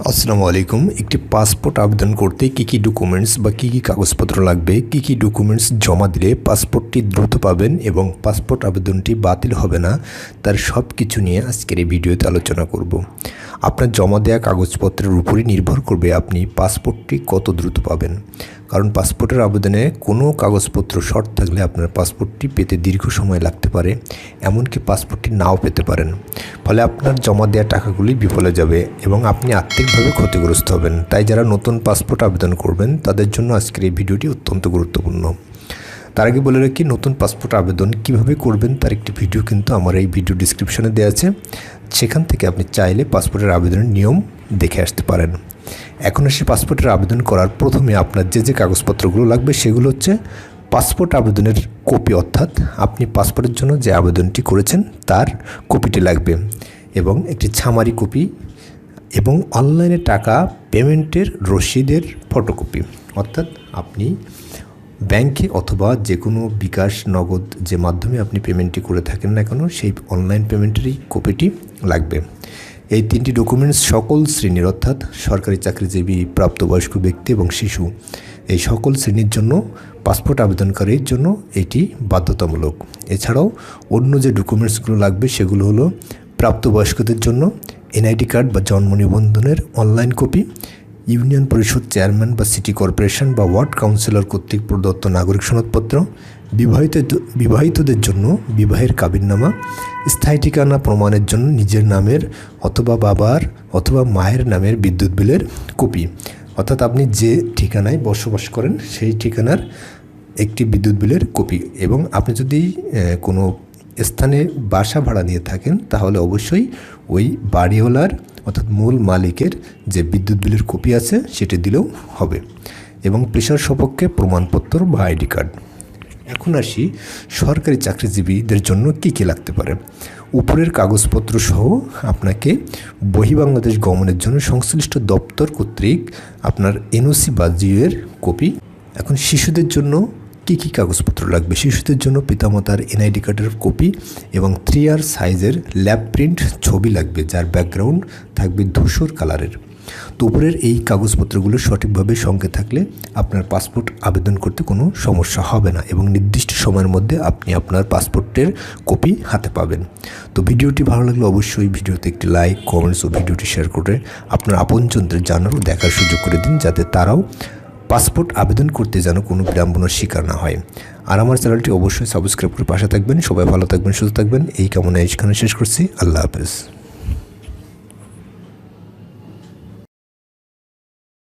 আসসালামু আলাইকুম। একটি পাসপোর্ট আবেদন করতে কী কী ডকুমেন্টস বা কী কী কাগজপত্র লাগবে, কী কী ডকুমেন্টস জমা দিলে পাসপোর্টটি দ্রুত পাবেন এবং পাসপোর্ট আবেদনটি বাতিল হবে না, তার সব কিছু নিয়ে আজকের এই ভিডিওতে আলোচনা করব। আপনার জমা দেওয়া কাগজপত্রের উপরই নির্ভর করবে আপনি পাসপোর্টটি কত দ্রুত পাবেন। কারণ পাসপোর্টের আবেদনে কোনো কাগজপত্র শর্ট থাকলে আপনার পাসপোর্টটি পেতে দীর্ঘ সময় লাগতে পারে, এমনকি পাসপোর্টটি নাও পেতে পারেন। ফলে আপনার জমা দেওয়া টাকাগুলি বিফলে যাবে এবং আপনি আর্থিকভাবে ক্ষতিগ্রস্ত হবেন। তাই যারা নতুন পাসপোর্ট আবেদন করবেন, তাদের জন্য আজকের এই ভিডিওটি অত্যন্ত গুরুত্বপূর্ণ। তার আগে বলে রাখি, নতুন পাসপোর্ট আবেদন কীভাবে করবেন তার একটি ভিডিও কিন্তু আমার এই ভিডিও ডিসক্রিপশনে দেওয়া আছে। সেখান থেকে আপনি চাইলে পাসপোর্টের আবেদনের নিয়ম দেখে আসতে পারেন। এখন এসে পাসপোর্টের আবেদন করার প্রথমে আপনার যে যে কাগজপত্রগুলো লাগবে সেগুলো হচ্ছে পাসপোর্ট আবেদনের কপি অর্থাৎ আপনি পাসপোর্টের জন্য যে আবেদনটি করেছেন তার কপিটি লাগবে এবং একটি ছামারি কপি এবং অনলাইনে টাকা পেমেন্টের রসিদের ফটোকপি অর্থাৎ আপনি ব্যাংকে অথবা যে কোনো বিকাশ, নগদ যে মাধ্যমে আপনি পেমেন্টটি করে থাকেন না কেন, সেই অনলাইন পেমেন্টেরই কপিটি লাগবে। এই তিনটি ডকুমেন্টস সকল শ্রেণির অর্থাৎ সরকারি চাকরিজীবী, প্রাপ্তবয়স্ক ব্যক্তি এবং শিশু, এই সকল শ্রেণির জন্য পাসপোর্ট আবেদনকারীর জন্য এটি বাধ্যতামূলক। এছাড়াও অন্য যে ডকুমেন্টসগুলো লাগবে, সেগুলো হলো প্রাপ্তবয়স্কদের জন্য এনআইডি কার্ড বা জন্ম নিবন্ধনের অনলাইন কপি ইউনিয়ন পরিষদ চেয়ারম্যান বা সিটি কর্পোরেশন বা ওয়ার্ড কাউন্সিলর কর্তৃক প্রদত্ত নাগরিক সনদপত্র বিবাহিত বিবাহিতদের জন্য বিবাহের কাবিননামা, স্থায়ী ঠিকানা প্রমাণের জন্য নিজের নামের অথবা বাবার অথবা মায়ের নামের বিদ্যুৎ বিলের কপি। অর্থাৎ আপনি যে ঠিকানায় বসবাস করেন, সেই ঠিকানার একটি বিদ্যুৎ বিলের কপি। এবং আপনি যদি কোনো স্থানে বাসা ভাড়া নিয়ে থাকেন, তাহলে অবশ্যই ওই বাড়িওয়ালার অর্থাৎ মূল মালিকের যে বিদ্যুৎ বিলের কপি আছে, সেটি দিলেও হবে। এবং পেশার সপক্ষে প্রমাণপত্র বা আইডি কার্ড। এখন আসি সরকারি চাকরিজীবীদের জন্য কী কী লাগতে পারে। উপরের কাগজপত্র সহ আপনাকে বহিবাংলাদেশ গমনের জন্য সংশ্লিষ্ট দপ্তর কর্তৃক আপনার এনওসি বা জিওয়ের কপি। এখন শিশুদের জন্য কী কী কাগজপত্র লাগবে শিশুদের জন্য পিতামাতার এনআইডি কার্ডের কপি এবং থ্রি আর সাইজের ল্যাব প্রিন্ট ছবি লাগবে, যার ব্যাকগ্রাউন্ড থাকবে ধূসর কালারের। তো উপরের এই কাগজপত্রগুলো সঠিকভাবে সঙ্গে থাকলে আপনার পাসপোর্ট আবেদন করতে কোনো সমস্যা হবে না এবং নির্দিষ্ট সময়ের মধ্যে আপনি আপনার পাসপোর্টের কপি হাতে পাবেন। তো ভিডিওটি ভালো লাগলে অবশ্যই ভিডিওতে একটি লাইক, কমেন্টস ও ভিডিওটি শেয়ার করে আপনার আপনজনদের জানার ও দেখার সুযোগ করে দিন, যাতে তারাও পাসপোর্ট আবেদন করতে যেন কোনো বিড়ম্বনার শিকার না হয়। আর আমার চ্যানেলটি অবশ্যই সাবস্ক্রাইব করে পাশে থাকবেন। সবাই ভালো থাকবেন, সুস্থ থাকবেন। এই কামনা এখানে শেষ করছি। আল্লাহ হাফেজ।